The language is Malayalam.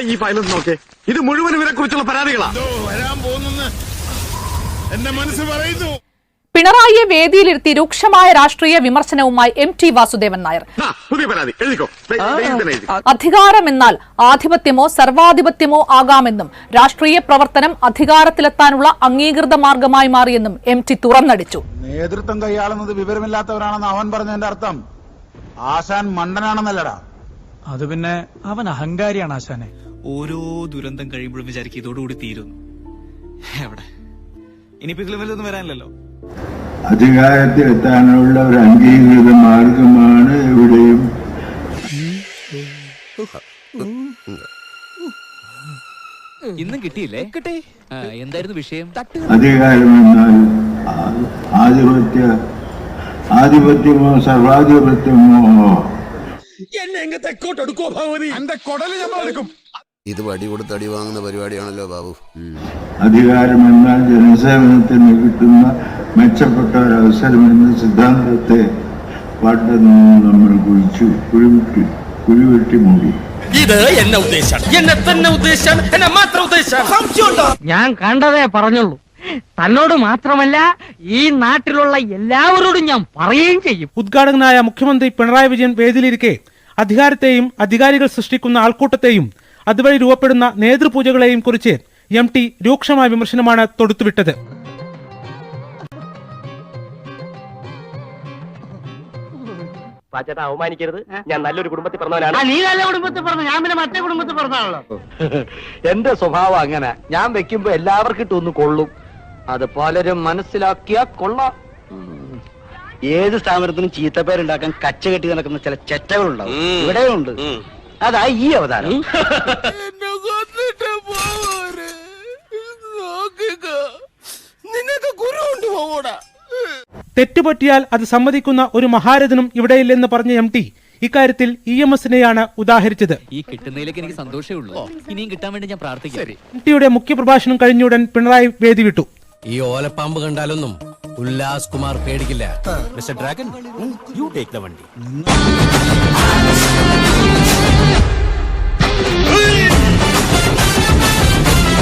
ഈ ഫയലും നോക്കേ. ഇത് മുഴുവൻ ഇവരെ കുറിച്ചുള്ള പരാതികളാ. എന്തോ വരാൻ പോകുന്നെന്ന് എന്റെ മനസ്സ് പറയുന്നു. പിണറായിയെ വേദിയിലിരുത്തി രൂക്ഷമായ രാഷ്ട്രീയ വിമർശനവുമായി എം ടി വാസുദേവൻ നായർ. അധികാരം എന്നാൽ. അധികാരമെന്നാൽ ആധിപത്യമോ സർവാധിപത്യമോ ആകാമെന്നും രാഷ്ട്രീയ പ്രവർത്തനം അധികാരത്തിലെത്താനുള്ള അംഗീകൃത മാർഗമായി മാറിയെന്നും എം ടി തുറന്നടിച്ചു. നേതൃത്വം കൈയാളുന്നത് വിവരമില്ലാത്തവരാണെന്ന് അവൻ പറഞ്ഞതിന്റെ അർത്ഥം. ആശാൻ മണ്ടനാണെന്നല്ലടാ. അത് പിന്നെ അവൻ അഹങ്കാരിയാണ് ആശാനെ. ഓരോ ദുരന്തം കഴിയുമ്പോഴും വിചാരിക്കും ഇതോടുകൂടി തീരുന്നു. എവിടെ? ഇനിയിപ്പോ ഇതിലും വലുതൊന്നും വരാനില്ലല്ലോ. അധികാരത്തിലെത്താനുള്ള ഒരു അംഗീകൃത മാർഗമാണ് എവിടെയും ഇന്നും കിട്ടിയില്ലേ? കിട്ടി എന്തായിരുന്നു വിഷയം? അധികാരമെന്നാൽ എന്നാൽ ആധിപത്യ ആധിപത്യമോ സർവാധിപത്യമോ എന്റെ കൊടൽ നമ്മൾ എടുക്കും. ഇത് വടി കൊടുത്ത് അടി വാങ്ങുന്ന പരിപാടിയാണല്ലോ ബാബു. അധികാരം എന്നാൽ ജനസേവനത്തിന് കിട്ടുന്ന മെച്ചപ്പെട്ട ഒരു അവസരമെന്ന സിദ്ധാന്തത്തെ പണ്ടെന്ന് നമ്മൾ കുഴിച്ചു കുഴിവിട്ടി കുഴിവെട്ടി മൂടി. ഞാൻ കണ്ടതേ പറഞ്ഞുള്ളൂ. തന്നോട് മാത്രമല്ല ഈ നാട്ടിലുള്ള എല്ലാവരോടും ഞാൻ പറയുകയും ചെയ്യും. ഉദ്ഘാടകനായ മുഖ്യമന്ത്രി പിണറായി വിജയൻ വേദിയിലിരിക്കെ അധികാരത്തെയും അധികാരികൾ സൃഷ്ടിക്കുന്ന ആൾക്കൂട്ടത്തെയും അതുവഴി രൂപപ്പെടുന്ന നേതൃപൂജകളെയും കുറിച്ച് എം ടി രൂക്ഷമായ വിമർശനമാണ് തൊടുത്തുവിട്ടത്. പാച്ചേട്ടാ അവമാനിക്കരുത്. ഞാൻ നല്ലൊരു കുടുംബത്തിൽ പറഞ്ഞവനാണ്. നീ നല്ല കുടുംബത്തിൽ പറഞ്ഞു? ഞാൻ പിന്നെ മറ്റേ കുടുംബത്തിൽ പറഞ്ഞാണല്ലോ എന്റെ സ്വഭാവം അങ്ങനെ. ഞാൻ വെക്കുമ്പോ എല്ലാവർക്കും ഇട്ടൊന്ന് കൊള്ളും. അത് പലരും മനസ്സിലാക്കിയ കൊള്ളാം. ഏത് സ്ഥാപനത്തിനും ചീത്തപ്പേരുണ്ടാക്കാൻ കച്ച കെട്ടി നടക്കുന്ന ചില ചെറ്റകളുണ്ടാവും. ഇവിടെ ഉണ്ട് അതാ ഈ അവതാരം. തെറ്റുപറ്റിയാൽ അത് സമ്മതിക്കുന്ന ഒരു മഹാരഥനും ഇവിടെയില്ലെന്ന് പറഞ്ഞ എം ടി ഇക്കാര്യത്തിൽ ഇ എം എസിനെയാണ് ഉദാഹരിച്ചത്. ഈ കിട്ടുന്നതിലേക്ക് എനിക്ക് സന്തോഷമേ ഉള്ളൂ. ഇനിയും കിട്ടാൻ വേണ്ടി ഞാൻ പ്രാർത്ഥിക്കാം. എം ടിയുടെ മുഖ്യപ്രഭാഷണം കഴിഞ്ഞുടൻ പിണറായി വേദി വിട്ടു ഈ ഓലപ്പാമ്പ് കണ്ടാലൊന്നും Ullas Kumar പേടിക്കില്ല. Mister dragon you take the വണ്ടി.